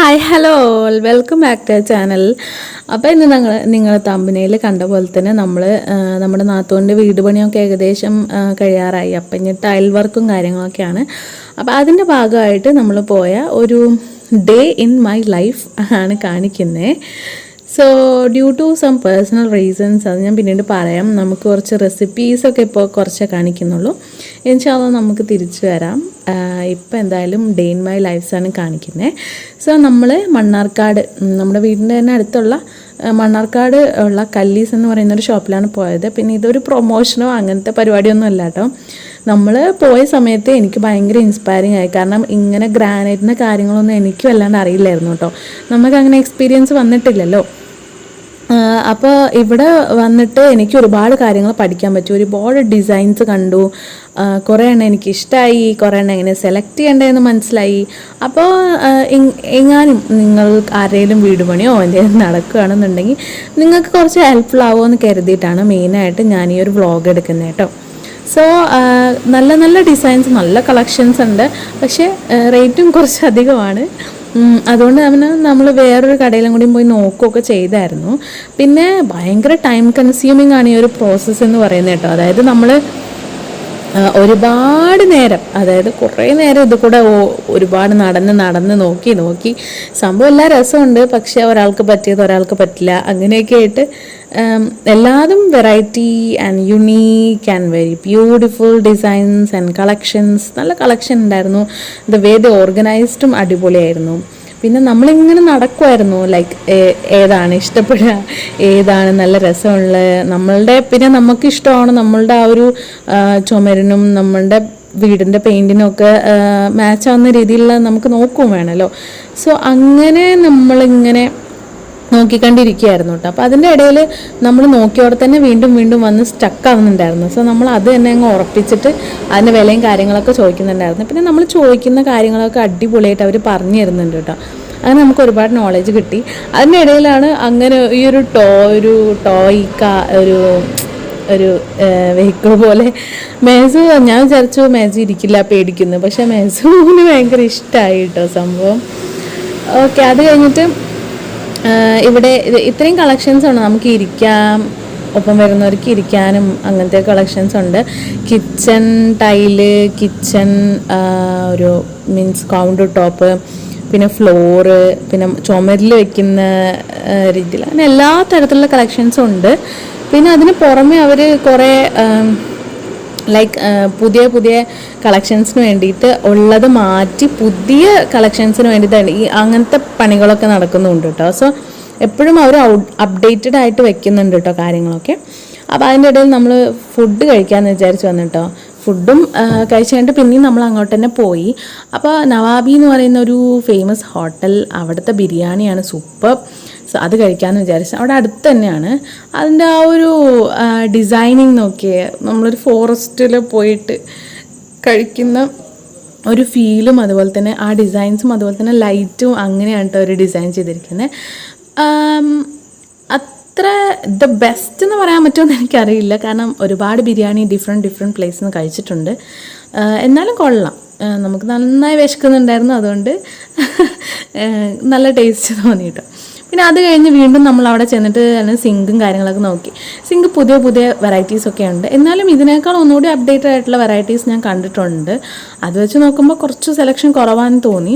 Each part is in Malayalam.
Hi hello welcome back to channel അപ്പോൾ ഇന്ന് ഞങ്ങൾ നിങ്ങൾ തമ്പനയിൽ കണ്ട പോലെ തന്നെ നമ്മൾ നമ്മുടെ നാത്തോന്റെ വീട് പണിയൊക്കെ ഏകദേശം കഴിയാറായി. അപ്പം ഇനി ടൈൽ വർക്കും കാര്യങ്ങളൊക്കെയാണ്. അപ്പോൾ അതിന്റെ ഭാഗമായിട്ട് നമ്മൾ പോയ ഒരു ഡേ ഇൻ മൈ ലൈഫ് ആണ് കാണിക്കുന്നത് so due to some personal reasons അത് ഞാൻ പിന്നീട് പറയാം. നമുക്ക് കുറച്ച് റെസിപ്പീസൊക്കെ ഇപ്പോൾ കുറച്ചേ കാണിക്കുന്നുള്ളൂ. ഇൻഷാല്ല നമുക്ക് തിരിച്ചു വരാം. ഇപ്പം എന്തായാലും ഡേ ഇൻ മൈ ലൈഫ്സാണ് കാണിക്കുന്നത് സോ നമ്മൾ മണ്ണാർക്കാട് നമ്മുടെ വീടിന്റെ തന്നെ അടുത്തുള്ള മണ്ണാർക്കാട് ഉള്ള കല്ലീസ് എന്ന് പറയുന്ന ഒരു ഷോപ്പിലാണ് പോയത്. പിന്നെ ഇതൊരു പ്രൊമോഷനോ അങ്ങനത്തെ പരിപാടിയൊന്നും അല്ല കേട്ടോ നമ്മൾ പോയ സമയത്ത് എനിക്ക് ഭയങ്കര ഇൻസ്പയറിങ് ആയി. കാരണം ഇങ്ങനെ ഗ്രാനൈറ്റിന്റെ കാര്യങ്ങളൊന്നും എനിക്കും അല്ലാണ്ട് അറിയില്ലായിരുന്നു കേട്ടോ നമുക്ക് അങ്ങനെ എക്സ്പീരിയൻസ് വന്നിട്ടില്ലല്ലോ. അപ്പോൾ ഇവിടെ വന്നിട്ട് എനിക്ക് ഒരുപാട് കാര്യങ്ങൾ പഠിക്കാൻ പറ്റി. ഒരുപാട് ഡിസൈൻസ് കണ്ടു. കുറേ എണ്ണം എനിക്ക് ഇഷ്ടമായി കുറേ എണ്ണം എങ്ങനെ സെലക്ട് ചെയ്യേണ്ടതെന്ന് മനസ്സിലായി. അപ്പോൾ എങ്ങാനും നിങ്ങൾ ആരെങ്കിലും വീട് പണിയോ എന്തെങ്കിലും നടക്കുകയാണെന്നുണ്ടെങ്കിൽ നിങ്ങൾക്ക് കുറച്ച് ഹെൽപ്ഫുൾ ആവുമെന്ന് കരുതിയിട്ടാണ് മെയിനായിട്ട് ഞാൻ ഈ ഒരു വ്ളോഗ് എടുക്കുന്നത് കേട്ടോ. സോ നല്ല നല്ല ഡിസൈൻസ് നല്ല കളക്ഷൻസ് ഉണ്ട്. പക്ഷേ റേറ്റും കുറച്ച് അധികമാണ് അതുകൊണ്ട് അവന് നമ്മൾ വേറൊരു കടയിലും കൂടി പോയി നോക്കുകയൊക്കെ ചെയ്തായിരുന്നു. പിന്നെ ഭയങ്കര ടൈം കൺസ്യൂമിങ് ആണ് ഈ ഒരു പ്രോസസ്സ് എന്ന് പറയുന്നത് കേട്ടോ. അതായത് നമ്മൾ ഒരുപാട് നേരം അതായത് കുറേ നേരം ഇത് കൂടെ ഒരുപാട് നടന്ന് നടന്ന് നോക്കി നോക്കി. സംഭവം എല്ലാ രസമുണ്ട് പക്ഷേ ഒരാൾക്ക് പറ്റിയത് ഒരാൾക്ക് പറ്റില്ല. അങ്ങനെയൊക്കെ ആയിട്ട് എല്ലാതും variety and unique and very beautiful designs and collections നല്ല കളക്ഷൻ ഉണ്ടായിരുന്നു. ദ വേ ദ ഓർഗനൈസ്ഡും അടിപൊളിയായിരുന്നു. പിന്നെ നമ്മളിങ്ങനെ നടക്കുമായിരുന്നു ലൈക്ക് ഏതാണ് ഇഷ്ടപ്പെടുക ഏതാണ് നല്ല രസമുള്ള നമ്മളുടെ പിന്നെ നമുക്ക് ഇഷ്ടമാണ് നമ്മളുടെ ആ ഒരു ചുമരനും നമ്മളുടെ വീടിന്റെ പെയിന്റിനും ഒക്കെ മാച്ച് ആവുന്ന രീതിയിലുള്ള നമുക്ക് നോക്കും വേണമല്ലോ സോ അങ്ങനെ നമ്മളിങ്ങനെ നോക്കിക്കണ്ടിരിക്കുകയായിരുന്നു കേട്ടോ. അപ്പോൾ അതിന്റെ ഇടയിൽ നമ്മൾ നോക്കിയോടെ തന്നെ വീണ്ടും വീണ്ടും വന്ന് സ്റ്റക്ക് ആവുന്നുണ്ടായിരുന്നു. സോ നമ്മൾ അത് തന്നെ അങ്ങ് ഉറപ്പിച്ചിട്ട് അതിന്റെ വിലയും കാര്യങ്ങളൊക്കെ ചോദിക്കുന്നുണ്ടായിരുന്നു. പിന്നെ നമ്മൾ ചോദിക്കുന്ന കാര്യങ്ങളൊക്കെ അടിപൊളിയായിട്ട് അവർ പറഞ്ഞു തരുന്നുണ്ട് കേട്ടോ. അങ്ങനെ നമുക്ക് ഒരുപാട് നോളജ് കിട്ടി. അതിന്റെ ഇടയിലാണ് അങ്ങനെ ഈ ഒരു ടോ ഒരു ടോയ് കാ ഒരു ഒരു വെഹിക്കിൾ പോലെ. മേസു ഞാൻ വിചാരിച്ചു മേസു ഇരിക്കില്ല പേടിക്കുന്നു. പക്ഷേ മേസുവിന് ഭയങ്കര ഇഷ്ടമായി കേട്ടോ സംഭവം. ഓക്കെ അത് കഴിഞ്ഞിട്ട് ഇവിടെ ഇത്രയും കളക്ഷൻസ് ഉണ്ട്. നമുക്ക് ഇരിക്കാം ഒപ്പം വരുന്നവർക്ക് ഇരിക്കാനും അങ്ങനത്തെ കളക്ഷൻസ് ഉണ്ട്. കിച്ചൺ ടൈൽ കിച്ചൺ ഒരു മീൻസ് കൗണ്ടർ ടോപ്പ് പിന്നെ ഫ്ലോറ് പിന്നെ ചുമരിൽ വെക്കുന്ന രീതിയിൽ അങ്ങനെ എല്ലാ തരത്തിലുള്ള കളക്ഷൻസും ഉണ്ട്. പിന്നെ അതിന് പുറമെ അവർ കുറേ ലൈക്ക് പുതിയ പുതിയ കളക്ഷൻസിന് വേണ്ടിയിട്ട് ഉള്ളത് മാറ്റി പുതിയ കളക്ഷൻസിന് വേണ്ടിയിട്ട് ഈ അങ്ങനത്തെ പണികളൊക്കെ നടക്കുന്നുണ്ട് കേട്ടോ സോ എപ്പോഴും അവർ അപ്ഡേറ്റഡ് ആയിട്ട് വെക്കുന്നുണ്ട് കേട്ടോ കാര്യങ്ങളൊക്കെ. അപ്പോൾ അതിന്റെ ഇടയിൽ നമ്മൾ ഫുഡ് കഴിക്കാമെന്ന് വിചാരിച്ച് വന്നിട്ടോ ഫുഡും കഴിച്ച് കഴിഞ്ഞിട്ട് പിന്നെയും നമ്മൾ അങ്ങോട്ട് തന്നെ പോയി. അപ്പോൾ നവാബി എന്ന് പറയുന്ന ഒരു ഫേമസ് ഹോട്ടൽ അവിടുത്തെ ബിരിയാണിയാണ് സൂപ്പർ. സോ അത് കഴിക്കാമെന്ന് വിചാരിച്ചു അവിടെ അടുത്ത് തന്നെയാണ്. അതിന്റെ ആ ഒരു ഡിസൈനിങ് നോക്കിയേ നമ്മളൊരു ഫോറസ്റ്റിൽ പോയിട്ട് കഴിക്കുന്ന ഒരു ഫീലും അതുപോലെ തന്നെ ആ ഡിസൈൻസും അതുപോലെ തന്നെ ലൈറ്റും അങ്ങനെയാണ് കേട്ടോ അവർ ഡിസൈൻ ചെയ്തിരിക്കുന്നത് അത്ര ദ ബെസ്റ്റ് എന്ന് പറയാൻ പറ്റുമെന്ന് എനിക്കറിയില്ല. കാരണം ഒരുപാട് ബിരിയാണി ഡിഫറെന്റ് ഡിഫറെന്റ് പ്ലേസിൽ നിന്ന് കഴിച്ചിട്ടുണ്ട്. എന്നാലും കൊള്ളാം. നമുക്ക് നന്നായി വിശക്കുന്നുണ്ടായിരുന്നു അതുകൊണ്ട് നല്ല ടേസ്റ്റ് തോന്നി കേട്ടോ പിന്നെ അത് കഴിഞ്ഞ് വീണ്ടും നമ്മൾ അവിടെ ചെന്നിട്ട് സിങ്കും കാര്യങ്ങളൊക്കെ നോക്കി. സിങ്ക് പുതിയ പുതിയ വെറൈറ്റീസ് ഒക്കെ ഉണ്ട്. എന്നാലും ഇതിനേക്കാൾ ഒന്നുകൂടി അപ്ഡേറ്റഡ് ആയിട്ടുള്ള വെറൈറ്റീസ് ഞാൻ കണ്ടിട്ടുണ്ട്. അത് വെച്ച് നോക്കുമ്പോൾ കുറച്ച് സെലക്ഷൻ കുറവാന്ന് തോന്നി.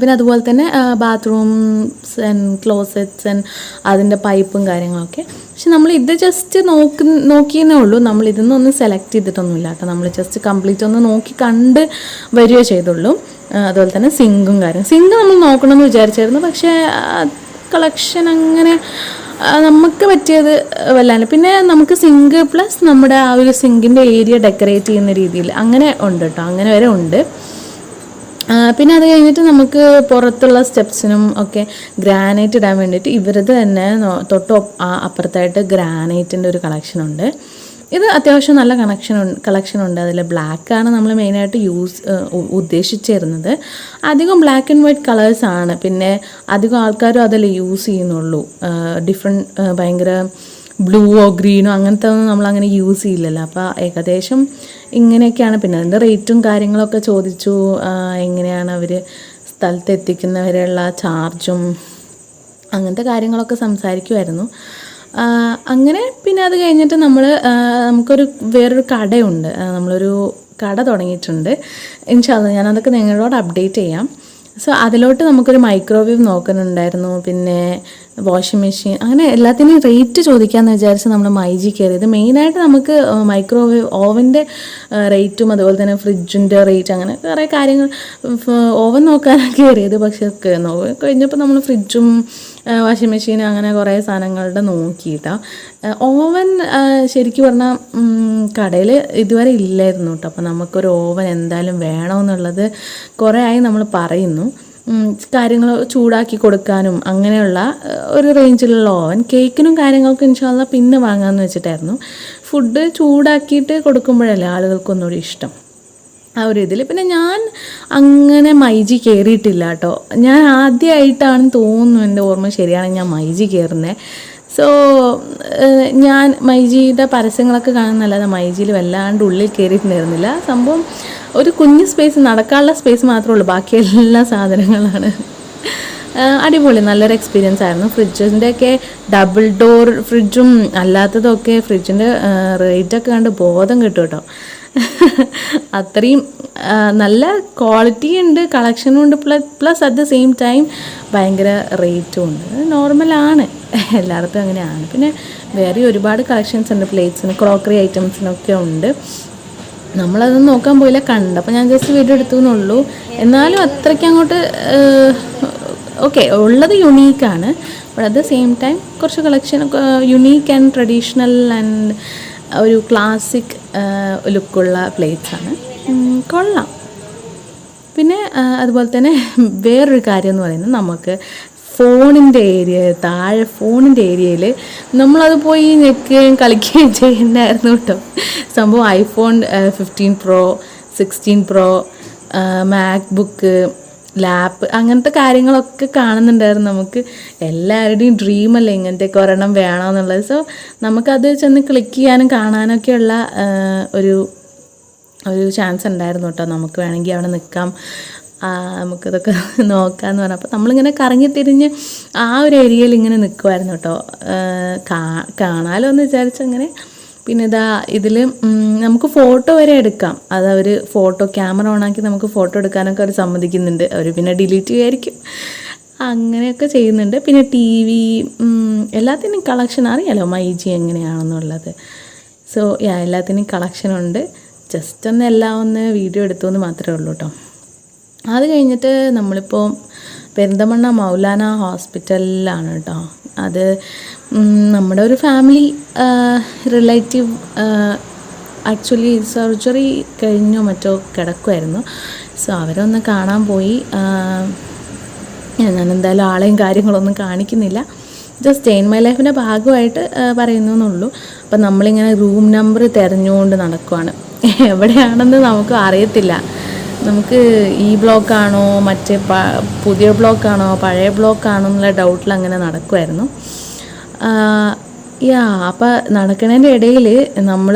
പിന്നെ അതുപോലെ തന്നെ ബാത്റൂംസ് ആൻഡ് ക്ലോസറ്റ്സ് ആൻഡ് അതിന്റെ പൈപ്പും കാര്യങ്ങളൊക്കെ. പക്ഷെ നമ്മൾ ഇത് ജസ്റ്റ് നോക്ക് നോക്കിയെന്നേ ഉള്ളൂ. നമ്മൾ ഇതൊന്നും സെലക്ട് ചെയ്തിട്ടൊന്നുമില്ല കേട്ടോ. നമ്മൾ ജസ്റ്റ് കംപ്ലീറ്റ് ഒന്ന് നോക്കി കണ്ട് വരികയോ ചെയ്തുള്ളൂ. അതുപോലെ തന്നെ സിങ്കും കാര്യം. സിങ്ക് നമ്മൾ നോക്കണമെന്ന് വിചാരിച്ചായിരുന്നു. പക്ഷേ കളക്ഷൻ അങ്ങനെ നമുക്ക് പറ്റിയത് വല്ലാണ്ട്. പിന്നെ നമുക്ക് സിങ്ക് പ്ലസ് നമ്മുടെ ആ ഒരു സിങ്കിന്റെ ഏരിയ ഡെക്കറേറ്റ് ചെയ്യുന്ന രീതിയിൽ അങ്ങനെ ഉണ്ട് കേട്ടോ അങ്ങനെ വരെ ഉണ്ട്. പിന്നെ അത് കഴിഞ്ഞിട്ട് നമുക്ക് പുറത്തുള്ള സ്റ്റെപ്സിനും ഒക്കെ ഗ്രാനൈറ്റ് ഇടാൻ വേണ്ടിയിട്ട് ഇവരത് തന്നെ തൊട്ട് അപ്പുറത്തായിട്ട് ഗ്രാനൈറ്റിന്റെ ഒരു കളക്ഷൻ ഉണ്ട്. ഇത് അത്യാവശ്യം നല്ല കണക്ഷൻ കളക്ഷൻ ഉണ്ട്. അതിൽ ബ്ലാക്കാണ് നമ്മൾ മെയിനായിട്ട് യൂസ് ഉദ്ദേശിച്ചിരുന്നത്. അധികം ബ്ലാക്ക് ആൻഡ് വൈറ്റ് കളേഴ്സാണ് പിന്നെ അധികം ആൾക്കാരും അതിൽ യൂസ് ചെയ്യുന്നുള്ളൂ. ഡിഫറെന്റ് ഭയങ്കര ബ്ലൂവോ ഗ്രീനോ അങ്ങനത്തെ ഒന്നും നമ്മൾ അങ്ങനെ യൂസ് ചെയ്യില്ലല്ലോ. അപ്പോൾ ഏകദേശം ഇങ്ങനെയൊക്കെയാണ്. പിന്നെ അതിന്റെ റേറ്റും കാര്യങ്ങളൊക്കെ ചോദിച്ചു. എങ്ങനെയാണ് അവർ സ്ഥലത്ത് എത്തിക്കുന്നവരെയുള്ള ചാർജും അങ്ങനത്തെ കാര്യങ്ങളൊക്കെ സംസാരിക്കുമായിരുന്നു അങ്ങനെ പിന്നെ അത് കഴിഞ്ഞിട്ട് നമ്മൾ നമുക്കൊരു വേറൊരു കടയുണ്ട്. നമ്മളൊരു കട തുടങ്ങിയിട്ടുണ്ട്. ഇൻഷാല്ല ഞാനതൊക്കെ നിങ്ങളോട് അപ്ഡേറ്റ് ചെയ്യാം. സോ അതിലോട്ട് നമുക്കൊരു മൈക്രോവേവ് നോക്കുന്നുണ്ടായിരുന്നു പിന്നെ വാഷിംഗ് മെഷീൻ അങ്ങനെ എല്ലാത്തിനും റേറ്റ് ചോദിക്കാമെന്ന് വിചാരിച്ച് നമ്മൾ മൈജി കയറിയത് മെയിനായിട്ട് നമുക്ക് മൈക്രോവേവ് ഓവന്റെ റേറ്റും അതുപോലെ തന്നെ ഫ്രിഡ്ജിന്റെ റേറ്റ് അങ്ങനെ കുറേ കാര്യങ്ങൾ ഓവൻ നോക്കാനാണ് കയറിയത് പക്ഷേ കഴിഞ്ഞപ്പോൾ നമ്മൾ ഫ്രിഡ്ജും വാഷിംഗ് മെഷീൻ അങ്ങനെ കുറേ സാധനങ്ങളുടെ നോക്കിയിട്ടാണ് ഓവൻ ശരിക്കും പറഞ്ഞാൽ കടയിൽ ഇതുവരെ ഇല്ലായിരുന്നു കേട്ടോ. അപ്പോൾ നമുക്കൊരു ഓവൻ എന്തായാലും വേണമെന്നുള്ളത് കുറേ ആയി നമ്മൾ പറയുന്നു. കാര്യങ്ങൾ ചൂടാക്കി കൊടുക്കാനും അങ്ങനെയുള്ള ഒരു റേഞ്ചിലുള്ള ഓവൻ കേക്കിനും കാര്യങ്ങൾക്കും ഇൻഷാല്ല പിന്നെ വാങ്ങാമെന്ന് വെച്ചിട്ടായിരുന്നു. ഫുഡ് ചൂടാക്കിയിട്ട് കൊടുക്കുമ്പോഴല്ലേ ആളുകൾക്കൊന്നുകൂടി ഇഷ്ടം. ആ ഒരു ഇതിൽ പിന്നെ ഞാൻ അങ്ങനെ മൈജി കയറിയിട്ടില്ല കേട്ടോ. ഞാൻ ആദ്യമായിട്ടാണ് തോന്നുന്നു എന്റെ ഓർമ്മ ശരിയാണ് ഞാൻ മൈജി കയറുന്നത് സോ ഞാൻ മൈജിയുടെ പരസ്യങ്ങളൊക്കെ കാണുന്നല്ലാതെ മൈജിയിൽ വല്ലാണ്ട് ഉള്ളിൽ കയറിയിട്ടുണ്ടായിരുന്നില്ല സംഭവം ഒരു കുഞ്ഞ് സ്പേസ് നടക്കാനുള്ള സ്പേസ് മാത്രമേ ഉള്ളൂ. ബാക്കി എല്ലാ സാധനങ്ങളാണ്. അടിപൊളി. നല്ലൊരു എക്സ്പീരിയൻസ് ആയിരുന്നു. ഫ്രിഡ്ജിന്റെയൊക്കെ ഡബിൾ ഡോർ ഫ്രിഡ്ജും അല്ലാത്തതൊക്കെ ഫ്രിഡ്ജിന്റെ റേറ്റൊക്കെ കണ്ട് ബോധം കിട്ടും കേട്ടോ. അത്രയും നല്ല ക്വാളിറ്റി ഉണ്ട് കളക്ഷനും ഉണ്ട് plus at the same time ഭയങ്കര റേറ്റും ഉണ്ട്. നോർമലാണ് എല്ലായിടത്തും അങ്ങനെയാണ്. പിന്നെ വേറെ ഒരുപാട് കളക്ഷൻസ് ഉണ്ട്. പ്ലേറ്റ്സിന് ക്രോക്കറി ഐറ്റംസിനൊക്കെ ഉണ്ട്. നമ്മളത് നോക്കാൻ പോയില്ല കണ്ടപ്പോൾ ഞാൻ ജസ്റ്റ് വീഡിയോ എടുത്തു എന്നുള്ളൂ എന്നാലും അത്രയ്ക്ക് അങ്ങോട്ട് ഓക്കെ ഉള്ളത് യുണീക്കാണ് but at the same time കുറച്ച് collection unique and traditional and ഒരു ക്ലാസിക് ലുക്കുള്ള പ്ലേറ്റ്സ് ആണ്. കൊള്ളാം. പിന്നെ അതുപോലെ തന്നെ വേറൊരു കാര്യം എന്ന് പറയുന്നത് നമുക്ക് ഫോണിന്റെ ഏരിയ താഴെ ഫോണിന്റെ ഏരിയയിൽ നമ്മളത് പോയി ഞെക്കുകയും കളിക്കുകയും ചെയ്യുന്നുണ്ടായിരുന്നു കേട്ടോ. സംഭവം iPhone fifteen pro sixteen pro MacBook lap അങ്ങനത്തെ കാര്യങ്ങളൊക്കെ കാണുന്നുണ്ടായിരുന്നു നമുക്ക്. എല്ലാവരുടെയും ഡ്രീം അല്ലേ ഇങ്ങനത്തെയൊക്കെ ഒരെണ്ണം വേണമെന്നുള്ളത് സോ നമുക്കത് ചെന്ന് ക്ലിക്ക് ചെയ്യാനും കാണാനൊക്കെയുള്ള ഒരു ഒരു ചാൻസ് ഉണ്ടായിരുന്നു കേട്ടോ. നമുക്ക് വേണമെങ്കിൽ അവിടെ നിൽക്കാം. നമുക്കിതൊക്കെ നോക്കാമെന്ന് പറഞ്ഞു. അപ്പോൾ നമ്മളിങ്ങനെ കറങ്ങി തിരിഞ്ഞ് ആ ഒരു ഏരിയയിൽ ഇങ്ങനെ നിൽക്കുമായിരുന്നു കേട്ടോ. കാണാലോ എന്ന് വിചാരിച്ചങ്ങനെ. പിന്നെ ഇതാ ഇതിൽ നമുക്ക് ഫോട്ടോ വരെ എടുക്കാം. അത് അവർ ഫോട്ടോ ക്യാമറ ഓണാക്കി നമുക്ക് ഫോട്ടോ എടുക്കാനൊക്കെ അവർ സമ്മതിക്കുന്നുണ്ട്. അവർ പിന്നെ ഡിലീറ്റ് ചെയ്യുമായിരിക്കും അങ്ങനെയൊക്കെ ചെയ്യുന്നുണ്ട്. പിന്നെ ടി വി എല്ലാത്തിനും കളക്ഷൻ അറിയാലോ മൈജി എങ്ങനെയാണെന്നുള്ളത്. സോ എല്ലാത്തിനും കളക്ഷൻ ഉണ്ട് ജസ്റ്റ് ഒന്ന് എല്ലാം ഒന്ന് വീഡിയോ എടുത്തു എന്ന് മാത്രമേ ഉള്ളൂ കേട്ടോ. അത് കഴിഞ്ഞിട്ട് നമ്മളിപ്പോൾ പെരിന്തമണ്ണ മൗലാന ഹോസ്പിറ്റലിലാണ് കേട്ടോ അത് നമ്മുടെ ഒരു ഫാമിലി റിലേറ്റീവ് ആക്ച്വലി സർജറി കഴിഞ്ഞോ മറ്റോ കിടക്കുമായിരുന്നു സോ അവരെ ഒന്ന് കാണാൻ പോയി. ഞാൻ എന്തായാലും ആളെയും കാര്യങ്ങളൊന്നും കാണിക്കുന്നില്ല. ജസ്റ്റ് സ്റ്റെയിൻ മൈ ലൈഫിന്റെ ഭാഗമായിട്ട് പറയുന്നു എന്നുള്ളൂ അപ്പം നമ്മളിങ്ങനെ റൂം നമ്പർ തിരഞ്ഞുകൊണ്ട് നടക്കുവാണ്. എവിടെയാണെന്ന് നമുക്ക് അറിയത്തില്ല. നമുക്ക് ഈ ബ്ലോക്കാണോ മറ്റേ പുതിയ ബ്ലോക്കാണോ പഴയ ബ്ലോക്കാണോ എന്നുള്ള ഡൗട്ടിൽ അങ്ങനെ നടക്കുമായിരുന്നു യാ അപ്പം നടക്കുന്നതിന്റെ ഇടയിൽ നമ്മൾ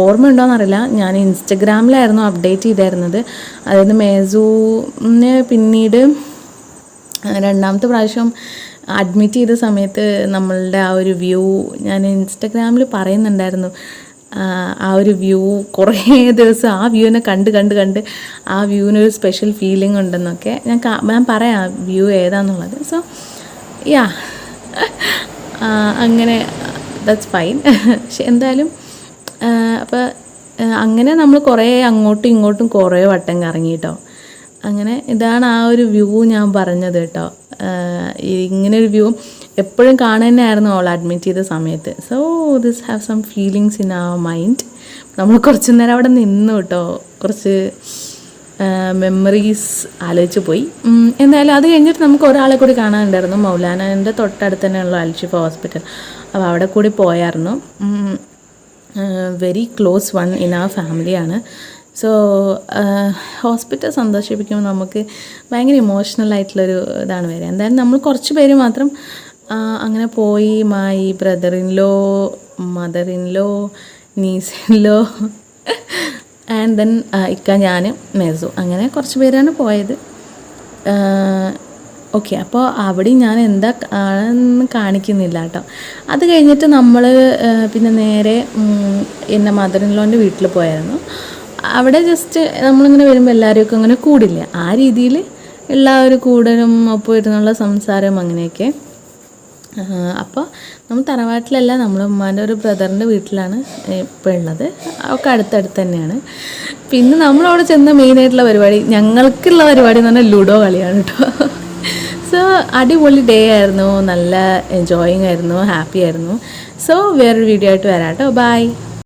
ഓർമ്മ ഉണ്ടോയെന്നറിയില്ല ഞാൻ ഇൻസ്റ്റഗ്രാമിലായിരുന്നു അപ്ഡേറ്റ് ചെയ്തായിരുന്നത് അതായത് മേസൂനെ പിന്നീട് രണ്ടാമത്തെ പ്രാവശ്യം അഡ്മിറ്റ് ചെയ്ത സമയത്ത് നമ്മളുടെ ആ ഒരു വ്യൂ ഞാൻ ഇൻസ്റ്റഗ്രാമിൽ പറയുന്നുണ്ടായിരുന്നു. ആ, ഒരു വ്യൂ കുറേ ദിവസം ആ വ്യൂവിനെ കണ്ട് കണ്ട് കണ്ട് ആ വ്യൂവിനൊരു സ്പെഷ്യൽ ഫീലിംഗ് ഉണ്ടെന്നൊക്കെ ഞാൻ ഞാൻ പറയാം വ്യൂ ഏതാന്നുള്ളത്. സോ യാ അങ്ങനെ ദാറ്റ്സ് ഫൈൻ പക്ഷെ എന്തായാലും അപ്പോൾ അങ്ങനെ നമ്മൾ കുറേ അങ്ങോട്ടും ഇങ്ങോട്ടും കുറേ വട്ടം കറങ്ങി കേട്ടോ അങ്ങനെ ഇതാണ് ആ ഒരു വ്യൂ ഞാൻ പറഞ്ഞത് കേട്ടോ. ഇങ്ങനൊരു വ്യൂ എപ്പോഴും കാണുന്നതായിരുന്നു അവൾ അഡ്മിറ്റ് ചെയ്ത സമയത്ത്. So this have some feelings in a mind നമ്മൾ കുറച്ച് നേരം അവിടെ നിന്നു കേട്ടോ. കുറച്ച് മെമ്മറീസ് ആലോചിച്ച് പോയി. എന്നാലും അത് കഴിഞ്ഞിട്ട് നമുക്ക് ഒരാളെ കൂടി കാണാനുണ്ടായിരുന്നു. മൗലാനന്റെ തൊട്ടടുത്ത് തന്നെയുള്ള അൽഷിഫ ഹോസ്പിറ്റൽ അപ്പോൾ അവിടെ കൂടി പോയായിരുന്നു. വെരി ക്ലോസ് വൺ ഇൻ ആ ഫാമിലിയാണ് സോ ഹോസ്പിറ്റൽ സന്തോഷിപ്പിക്കുമ്പോൾ നമുക്ക് ഭയങ്കര ഇമോഷണൽ ആയിട്ടുള്ളൊരു ഇതാണ് വരിക. എന്തായാലും നമ്മൾ കുറച്ച് പേര് മാത്രം അങ്ങനെ പോയി my brother in law mother in law niece in law and then ഇക്ക ഞാൻ മെസു. അങ്ങനെ കുറച്ച് പേരാണ് പോയത്. ഓക്കെ അപ്പോൾ അവിടെ ഞാൻ എന്താ ആണെന്ന് കാണിക്കുന്നില്ല കേട്ടോ. അത് കഴിഞ്ഞിട്ട് നമ്മൾ പിന്നെ നേരെ എന്റെ മദർ ഇൻലോന്റെ വീട്ടിൽ പോയായിരുന്നു. അവിടെ ജസ്റ്റ് നമ്മളിങ്ങനെ വരുമ്പോൾ എല്ലാവരും അങ്ങനെ കൂടില്ല. ആ രീതിയിൽ എല്ലാവരും കൂടലും ഒപ്പം ഇരുന്നുള്ള സംസാരം അങ്ങനെയൊക്കെ. അപ്പോൾ നമ്മൾ തറവാട്ടിലല്ല നമ്മൾ ഉമ്മാന്റെ ഒരു ബ്രദറിന്റെ വീട്ടിലാണ് ഇപ്പോൾ ഉള്ളത് ഒക്കെ അടുത്തടുത്ത് തന്നെയാണ്. പിന്നെ നമ്മളവിടെ ചെന്ന മെയിനായിട്ടുള്ള പരിപാടി ഞങ്ങൾക്കുള്ള പരിപാടി എന്ന് പറഞ്ഞാൽ ലുഡോ കളിയാണ് കേട്ടോ സോ അടിപൊളി ഡേ ആയിരുന്നു. നല്ല എൻജോയിങ് ആയിരുന്നു ഹാപ്പി ആയിരുന്നു. സോ വേറൊരു വീഡിയോ ആയിട്ട് വരാം കേട്ടോ ബൈ